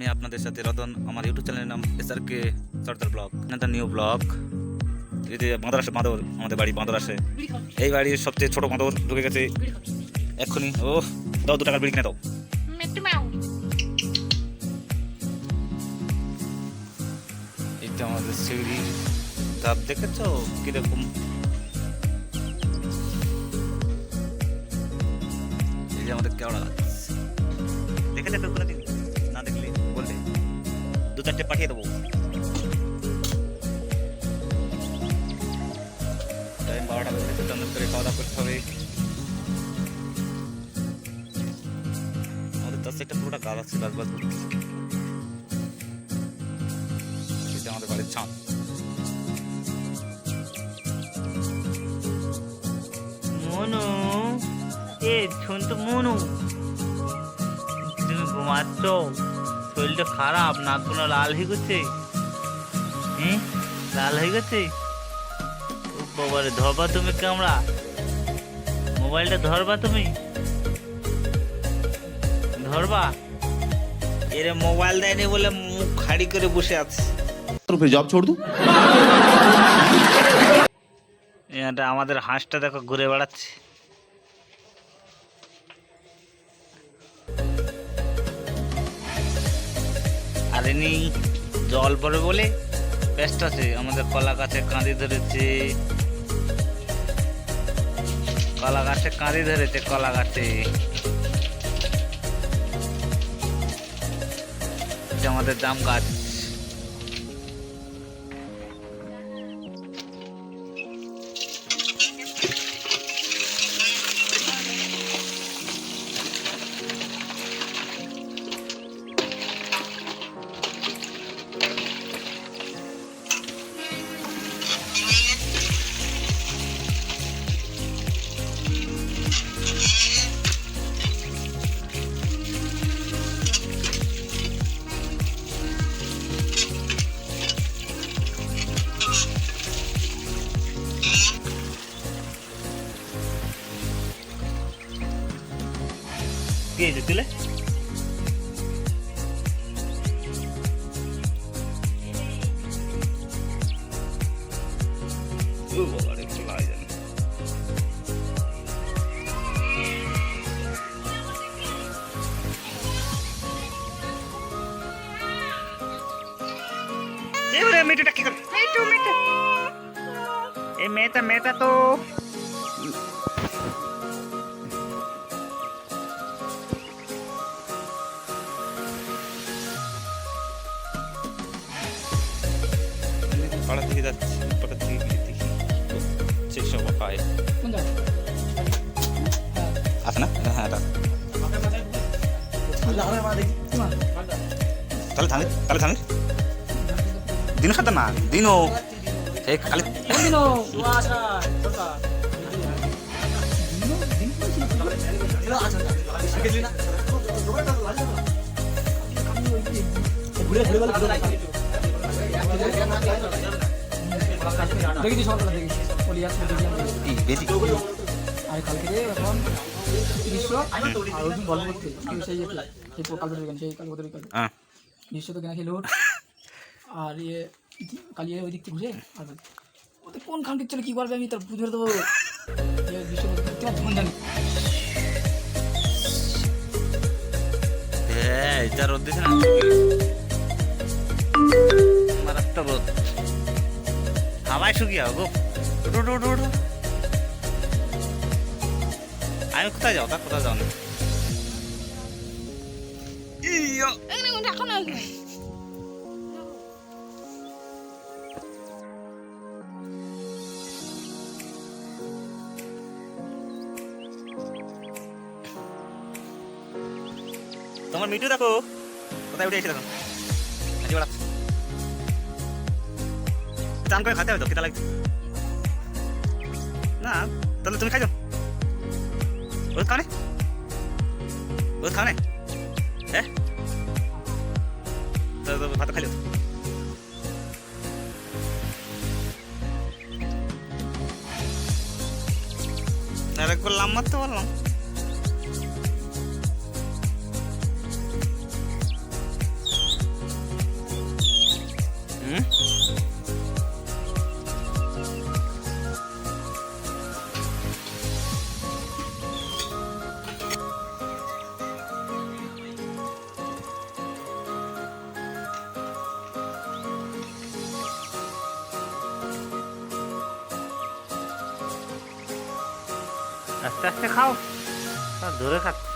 আমি আপনাদের সাথে রতন আমার ইউটিউব চ্যানেলের নাম S R K Sardar vlog একটা নিউ ব্লগ। এই যে বাঁদর আসে বাঁদর আমাদের বাড়ি বাঁদর আসে। এই বাড়ির সবচেয়ে ছোট বাঁদর ঢুকে গেছে। এক্ষুনি ও দাও দু টাকার বিড়ি কিনে দাও। তো আমাদের সিঁড়ি। ধাপ দেখেছ? কীরকম? এই যে আমাদের কেওড়া গাছ। দেখে বলবে দু চারটে পাঠিয়ে দেবো। বারোটা বেজে গেছে করে খাওয়া দাওয়া করতে হবে। আমাদের তার পুরোটা গাছ আছে গাছ এটা আমাদের বাড়ির ছাদ। মনু, এ, শুন তো মনু। তুমি ঘুমাচ্ছ? শরীরটা খারাপ নাকগুলো লাল হয়ে গেছে। হ্যাঁ লাল হয়ে গেছে? বাবারে ধরবা তুমি ক্যামেরা। মোবাইলটা ধরবা তুমি। ধরবা? এরে মোবাইল দেয়নি বলে মুখ খাড়ি করে বসে আছে। তোর জব ছোড় দু। এটা আমাদের হাঁসটা দেখো ঘুরে বেড়াচ্ছে। আর নেই, জল পড়ে বলে ব্যস্ত আছে, আমাদের কলা গাছে কাঁদি ধরেছে। কলা গাছে কাঁদি ধরেছে কলা গাছে। আমাদের জাম গাছ। কি হয়েছে তুলে মেয়েটা কি করে. এই মেয়েটা মেয়েটা তো পাড়া থেকে যাচ্ছি পাড়া থেকে গিয়ে দেখি সে সব পায়। আছে না? হ্যাঁ এটা তাহলে থামি তাহলে থামি। দিনও সাথে না দিনও সেই খালি দেখেছি সকালবেলা দেখেছি। বলি আসলে দেখলাম আর কালকে এখন গ্রীষ্ম আর ওই দিন গল্প করতে সেই সেই কালকে গান সেই কালকে কাল তো কেনা খেলো। আর ইয়ে কালিয়ে ওই দিক থেকে ঘুরে আর কোন খানকে চলে কি করবে আমি তার বুঝে দেবো। জানি। হ্যাঁ এটা রোদ দিছে না? রোদ। হাওয়ায় শুকিয়ে উঠো আমি কোথায় যাও তা কোথায় যাও না। তোমার মিটু দেখো। কোথায় উঠে এসে দেখো? আজি বেড়াচ্ছে। চান করে খাতে হবে তো খেতে লাগছে। না, তাহলে তুমি খাইছো? ওষুধ খাও নে ওষুধ খাও নে হ্যাঁ? ভাত খাই যাও আর একবার লাম মারতে পারলাম আস্তে আস্তে খাও আর ধরে খাচ্ছে